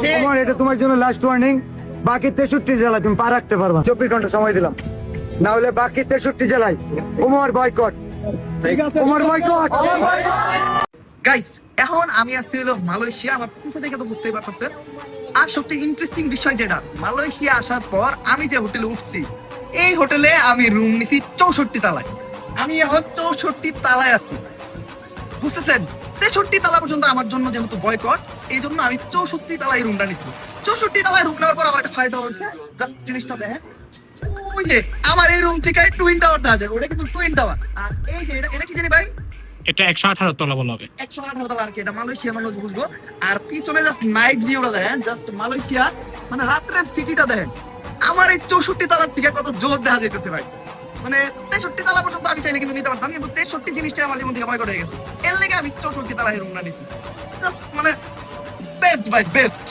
তোমার এটা তোমার জন্য লাস্ট ওয়ার্নিং বাকি তেষট্টি জেলা তুমি পা রাখতে পারবা। চব্বিশ ঘণ্টা সময় দিলাম। না হলে বাকি তেষট্টি জেলায় Umar boycott Umar boycott guys এখন আমি আসছি হলো মালয়েশিয়া। আমার পিছনে দেখে তো বুঝতেই পারতেছেন। আর সবচেয়ে ইন্টারেস্টিং বিষয় যেটা মালয়েশিয়া আসার পর আমি যে হোটেলে উঠছি এই হোটেলে আমি রুম নিছি চৌষট্টি তালায়। আমি এখন চৌষট্টি তালায় আছি। বুঝতেছেন? তেষট্টি তালা পর্যন্ত আমার জন্য যেহেতু বয়কট এই জন্য আমি চৌষট্টি তালায় রুমটা নিছি। চৌষট্টি তালায় রুম নেওয়ার পর আমার একটা ফায়দা হয়েছে। জাস্ট জিনিসটা দেখেন। ওই যে আমার এই রুম থেকে টুইন টাওয়ার দেখা যায় ওটা কিন্তু টুইন টাওয়ার আর এই যে এটা এটা কি জানি ভাই? এটা একশো আঠারো তলা বলা হবে। একশো আঠারো তলা আর কি এটা মালয়েশিয়া মানুষ বুঝব। আর পিছনে জাস্ট নাইট ভিউটা দেখেন জাস্ট মালয়েশিয়া মানে রাত্রের সিটিটা দেখেন। আমার এই চৌষট্টি তালার থেকে কত জোর দেখা যাইতেছে ভাই। মানে তেষট্টি তালা পর্যন্ত আমি চাইলে কিন্তু নিতে পারতাম, কিন্তু তেষট্টি জিনিসটা আমার জীবন থেকে বয়কট হয়ে গেছে। এর লেগে আমি চৌষট্টি তালা রুমটা নিচ্ছি জাস্ট মানে বেস্ট বাই বেস্ট